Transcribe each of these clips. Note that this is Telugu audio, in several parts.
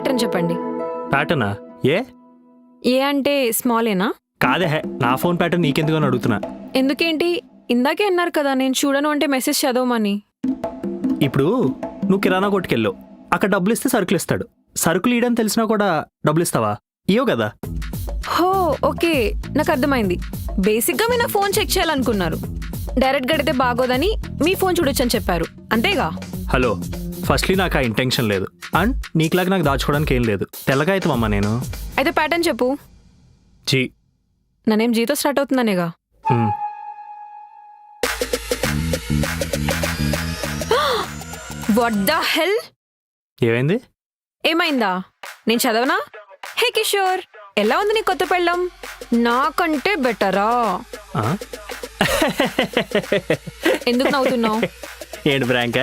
ప్యాటర్న్ చెప్పండి. ప్యాటర్నా? ఏ? ఏ అంటే స్మాలేనా కాదే హే, నా ఫోన్ ప్యాటర్న్ నీకెందుకు అని అడుగుతున్నా. ఎందుకేంటి? ఇందాకే అన్నారు కదా నేను చూడను అంటే మెసేజ్ చదవమని. ఇప్పుడు నువ్వు కిరాణా కొట్టుకెళ్ళు. అక్కడ డబ్బులు ఇస్తే సరుకులు ఇస్తాడు. సరుకులు ఇయడం తెలిసినా కూడా డబ్బులు ఇస్తావా? ఇయ్యో కదా. హో ఓకే నాకు అర్థమైంది. బేసిక్గా మీరు నా ఫోన్ చెక్ చేయాలనుకున్నారు. డైరెక్ట్గా అడిగితే బాగోదని మీ ఫోన్ చూడొచ్చని చెప్పారు. అంతేగా? హలో ఫస్ట్లీ నాకు ఆ ఇంటెన్షన్ లేదు. అండ్ నీకులాగా నాకు దాచుకోవడానికి ఏం లేదు. తెల్లగా అవుతామమ్మా నేను. అయితే ప్యాటర్న్ చెప్పు. జీ. నన్నేం జీతో స్టార్ట్ అవుతుందనేగా? వాట్ ద హెల్ ఏమైంది? ఏమైందా? నేను చదవనా? హే కిషోర్ ఎలా ఉంది నీ కొత్త పెళ్ళం? నాకంటే బెటరా ఆ? ఎందుకు నవ్వుతున్నావు? ఏంటి బ్రాంక్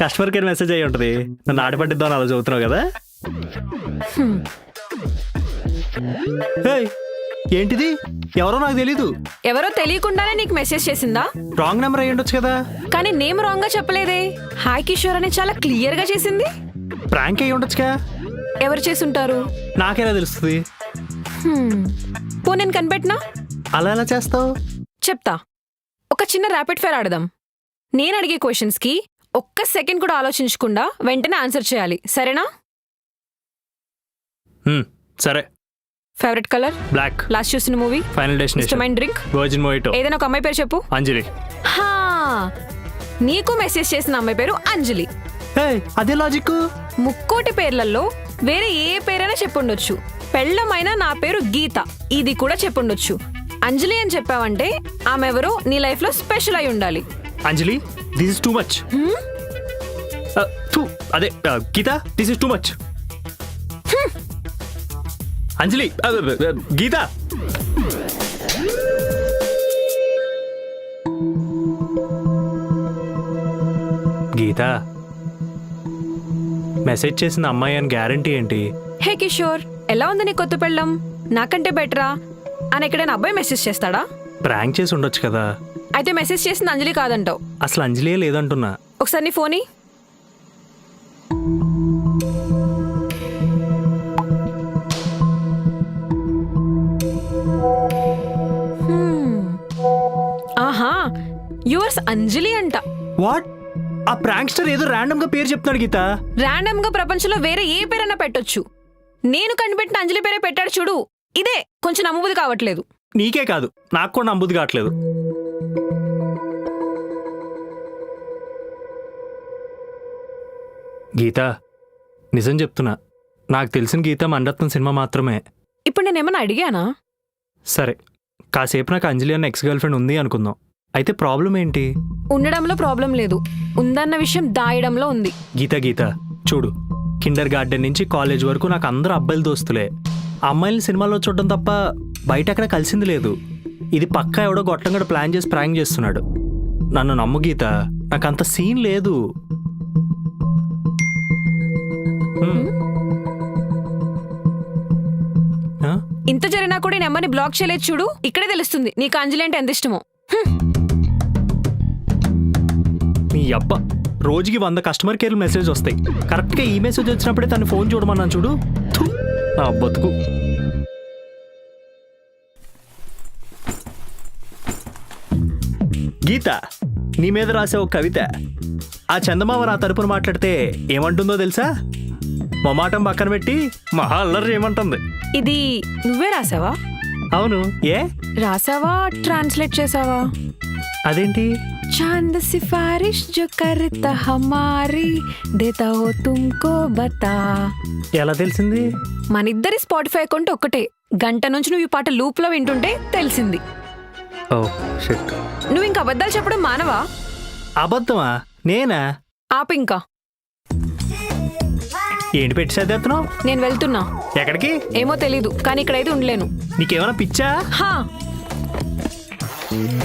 కస్టమర్ కేర్ మెసేజ్ అయ్యి ఉంటుంది. నన్ను ఆడపట్టిద్దామని అలా చదువుతున్నావు కదా? ఏయ్, ఏంటిది? ఎవరో నాకు తెలీదు. ఎవరో తెలియకుండానే నీకు మెసేజ్ చేసిందా? రాంగ్ నెంబర్ అయ్యి ఉండొచ్చు కదా. కానీ నేమ్ రాంగ్గా చెప్పలేదే. హాయ్ కిషోర్ అని చాలా క్లియర్గా చేసింది. ప్రాంక్ అయ్యి ఉండొచ్చుగా. ఎవరు చేసుంటారు నాకెలా తెలుస్తుంది? హ్మ్. పో నేను కనిపెట్టినా? అలా ఎలా చేస్తావు? చెప్తా. ఒక చిన్న ర్యాపిడ్ ఫైర్ ఆడదాం. నేను అడిగే క్వశ్చన్స్కి ఒక్క సెకండ్ కూడా ఆలోచించకుండా వెంటనే ఆన్సర్ చేయాలి. సరేనా? హ్మ్, సరే. Favourite colour? బ్లాక్ లాస్ట్ చూసిన మూవీ? ఫైనల్ డెస్టినేషన్ ఇష్టమైన డ్రింక్ వర్జిన్ మోయిటో ఏదైనా ఒక అమ్మాయి పేరు చెప్పు. అంజలి. హా! నీకు మెసేజ్ చేసిన అమ్మాయి పేరు అంజలి. ఏయ్, అదే లాజిక్ ముక్కోటి పేర్లలో వేరే ఏ పేరైనా చెప్పుండొచ్చు. పెళ్ళమైన నా పేరు గీత. ఇది కూడా చెప్పుండొచ్చు. అంజలి అని చెప్పావంటే ఆమె ఎవరో నీ లైఫ్లో స్పెషల్ అయి ఉండాలి. Anjali this is too much? అదే Geetha this is too much Anjali Geetha Geetha message చేసిన అమ్మాయి అని గ్యారంటీ ఏంటి? హే కిషోర్ ఎలా ఉంది నీ కొత్త పెళ్ళం? నాకంటే బెటరా అని ఎక్కడైనా అబ్బాయి మెసేజ్ చేస్తాడా? ప్రాంక్ చేసి ఉండొచ్చు కదా. అయితే మెసేజ్ చేసింది అంజలి కాదంటావు. అసలు అంజలియే లేదంటున్నా. ఒకసారి నీ ఫోని. ఆహా యువర్స్ అంజలి అంట. వాట్? ఆ ప్రాంక్స్టర్ ఏదో ర్యాండమ్గా పేరు చెప్తున్నాడు గీత. ర్యాండమ్గా ప్రపంచంలో వేరే ఏ పేరైనా పెట్టొచ్చు. నేను కనిపెట్టిన అంజలి పేరే పెట్టాడు చూడు. ఇదే కొంచెం నమ్మబుద్ధి కావట్లేదు. నీకే కాదు నాకు కూడా నమ్ముది కావట్లేదు. గీత నిజం చెప్తున్నా. నాకు తెలిసిన గీత మండత్నం సినిమా మాత్రమే. ఇప్పుడు నేనేమన్నా అడిగానా? సరే. కాసేపు నాకు అంజలి అన్న ఎక్స్ గర్ల్ ఫ్రెండ్ ఉంది అనుకుందాం. అయితే ప్రాబ్లం ఏంటి? ఉండడంలో ప్రాబ్లం లేదు. ఉందన్న విషయం దాయడంలో ఉంది. గీత గీత చూడు. కిండర్ గార్డెన్ నుంచి కాలేజ్ వరకు నాకు అందరూ అబ్బాయిలు దోస్తులే. ఆ అమ్మాయిని సినిమాలో చూడడం తప్ప బయట ఎక్కడ కలిసింది లేదు. ఇది పక్కా ఎవడో గొట్టం కూడా ప్లాన్ చేసి ప్రాంక్ చేస్తున్నాడు. నన్ను నమ్ము గీత. నాకు అంత సీన్ లేదు. ఇంత జరిగినా కూడా ఈ నెంబర్ని బ్లాక్ చేయలేదు చూడు. ఇక్కడే తెలుస్తుంది నీకు అంజలి అంటే ఎంత ఇష్టమో. నీ అబ్బా రోజుకి వంద కస్టమర్ కేర్ మెసేజ్ వస్తాయి. కరెక్ట్గా ఈ మెసేజ్ వచ్చినప్పుడే తను ఫోన్ చూడమన్నాను చూడు. నా బతుకు. గీత నీ మీద రాసే ఒక కవిత. ఆ చందమామ నా తరపున మాట్లాడితే ఏమంటుందో తెలుసా? మొమాటం పక్కన పెట్టి మహా అల్లరి ఏమంటుంది ఇది నువ్వే రాసావా అవును ఏ రాసావా ట్రాన్స్లేట్ చేసావా అదేంటి चांद सिफारिश जो करता हमारी देता हो तुमको बता ఎలా తెలిసింది మన ఇద్దరి స్పాటిఫై అకౌంట్ ఒక్కటే గంట నుంచి నువ్వు ఈ పాట లూప్ లో వింటుంటే తెలిసింది ఓ షిట్ నువ్వు ఇంక అబద్ధాలు చెప్పడం మానవా అబద్ధమా నేనా ఆపు ఇంకా ఏంటి పెట్టి చదివేస్తున్నావు నేను వెళ్తున్నా. ఎక్కడికి? ఏమో తెలీదు కానీ ఇక్కడైతే ఉండలేను. నీకేమైనా పిచ్చా? హా.